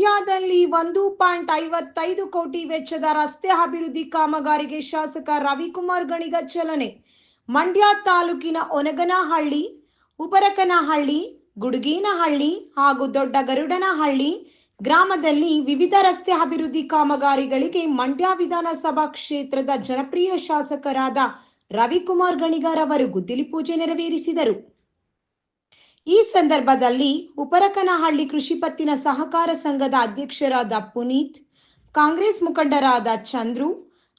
ಮಂಡ್ಯದಲ್ಲಿ ಒಂದು ಪಾಯಿಂಟ್ ಐವತ್ತೈದು ಕೋಟಿ ವೆಚ್ಚದ ರಸ್ತೆ ಅಭಿವೃದ್ಧಿ ಕಾಮಗಾರಿಗೆ ಶಾಸಕ ರವಿಕುಮಾರ್ ಗಣಿಗ ಚಲನೆ. ಮಂಡ್ಯ ತಾಲೂಕಿನ ಒನಗನಹಳ್ಳಿ, ಉಪರಕನಹಳ್ಳಿ, ಗುಡುಗೇನಹಳ್ಳಿ ಹಾಗೂ ದೊಡ್ಡ ಗರುಡನಹಳ್ಳಿ ಗ್ರಾಮದಲ್ಲಿ ವಿವಿಧ ರಸ್ತೆ ಅಭಿವೃದ್ಧಿ ಕಾಮಗಾರಿಗಳಿಗೆ ಮಂಡ್ಯ ವಿಧಾನಸಭಾ ಕ್ಷೇತ್ರದ ಜನಪ್ರಿಯ ಶಾಸಕರಾದ ರವಿಕುಮಾರ್ ಗಣಿಗಾರ್ ಅವರು ಗುದ್ದಲಿ ಪೂಜೆ ನೆರವೇರಿಸಿದರು. ಈ ಸಂದರ್ಭದಲ್ಲಿ ಉಪರಕನಹಳ್ಳಿ ಕೃಷಿ ಪತ್ತಿನ ಸಹಕಾರ ಸಂಘದ ಅಧ್ಯಕ್ಷರಾದ ಪುನೀತ್, ಕಾಂಗ್ರೆಸ್ ಮುಖಂಡರಾದ ಚಂದ್ರು,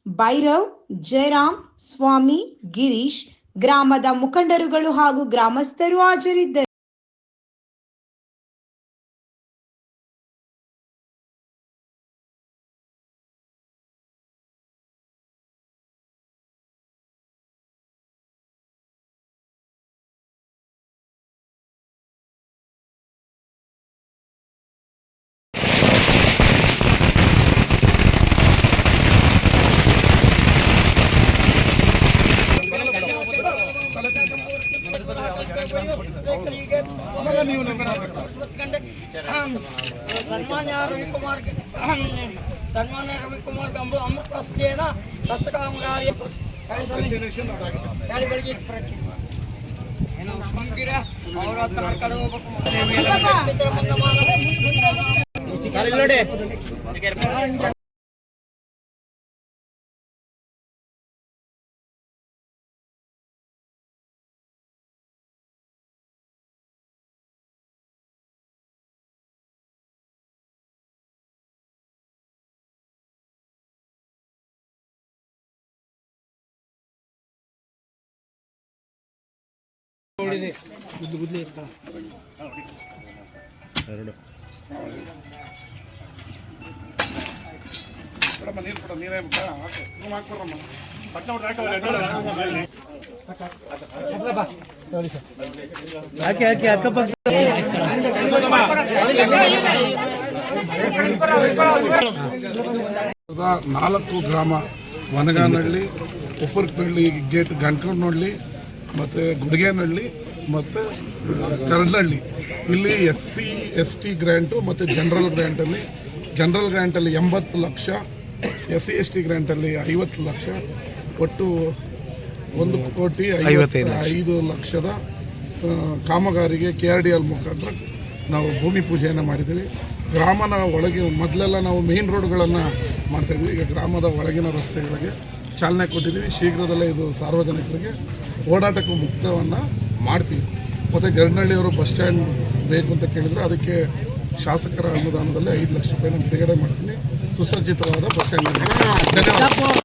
ಭೈರವ್, ಜಯರಾಮ್, ಸ್ವಾಮಿ, ಗಿರೀಶ್, ಗ್ರಾಮದ ಮುಖಂಡರುಗಳು ಹಾಗೂ ಗ್ರಾಮಸ್ಥರು ಹಾಜರಿದ್ದರು. నీవు సన్మాన్య రవికుమార్ సన్మాన్య రవికుమార్ అంబు అమృతస్థేన సస్కారం గారి కలిపడికి ప్రతి మందిర ಕಡೆ ಹಾಕಿ. ಹಾಕಿ ಅಕ್ಕಪಕ್ಕ. ನಾಲ್ಕು ಗ್ರಾಮ ವನಗಾನಹಳ್ಳಿ ಉಪ್ಪರ್ಪಳ್ಳಿ ಗೇಟ್ ಗಂಟ್ಕೊಂಡನಹಳ್ಳಿ ಮತ್ತೆ ಗುಡಿಗೇನಹಳ್ಳಿ ಮತ್ತು ಕರಡ್ನಹಳ್ಳಿ ಇಲ್ಲಿ S C S T grant ಮತ್ತು ಜನರಲ್ ಗ್ರ್ಯಾಂಟಲ್ಲಿ ಜನರಲ್ ಗ್ರ್ಯಾಂಟಲ್ಲಿ ಎಂಬತ್ತು lakh S C S T ಗ್ರ್ಯಾಂಟಲ್ಲಿ ಐವತ್ತು ಲಕ್ಷ ಒಟ್ಟು ಒಂದು ಕೋಟಿ ಐವತ್ತೈದು ಐದು ಲಕ್ಷದ ಕಾಮಗಾರಿಗೆ ಕೆ ಆರ್ ಡಿ ಎಲ್ ಮುಖಾಂತರ ನಾವು ಭೂಮಿ ಪೂಜೆಯನ್ನು ಮಾಡಿದ್ದೀವಿ. ಗ್ರಾಮನ ಒಳಗೆ ಮೊದಲೆಲ್ಲ ನಾವು ಮೇನ್ ರೋಡ್ಗಳನ್ನು ಮಾಡ್ತಾಯಿದ್ವಿ. ಈಗ ಗ್ರಾಮದ ಒಳಗಿನ ರಸ್ತೆಗಳಿಗೆ ಚಾಲನೆ ಕೊಟ್ಟಿದ್ದೀವಿ. ಶೀಘ್ರದಲ್ಲೇ ಇದು ಸಾರ್ವಜನಿಕರಿಗೆ ಓಡಾಟಕ್ಕೂ ಮುಕ್ತವನ್ನು ಮಾಡ್ತೀವಿ. ಮತ್ತು ಗರಡ್ನಹಳ್ಳಿಯವರು ಬಸ್ ಸ್ಟ್ಯಾಂಡ್ ಬೇಕು ಅಂತ ಕೇಳಿದರೆ ಅದಕ್ಕೆ ಶಾಸಕರ ಅನುದಾನದಲ್ಲಿ ಐದು ಲಕ್ಷ ರೂಪಾಯಿ ನಾನು ಬಿಡುಗಡೆ ಮಾಡ್ತೀನಿ. ಸುಸಜ್ಜಿತವಾದ ಬಸ್ ಸ್ಟ್ಯಾಂಡ್. ಧನ್ಯವಾದ.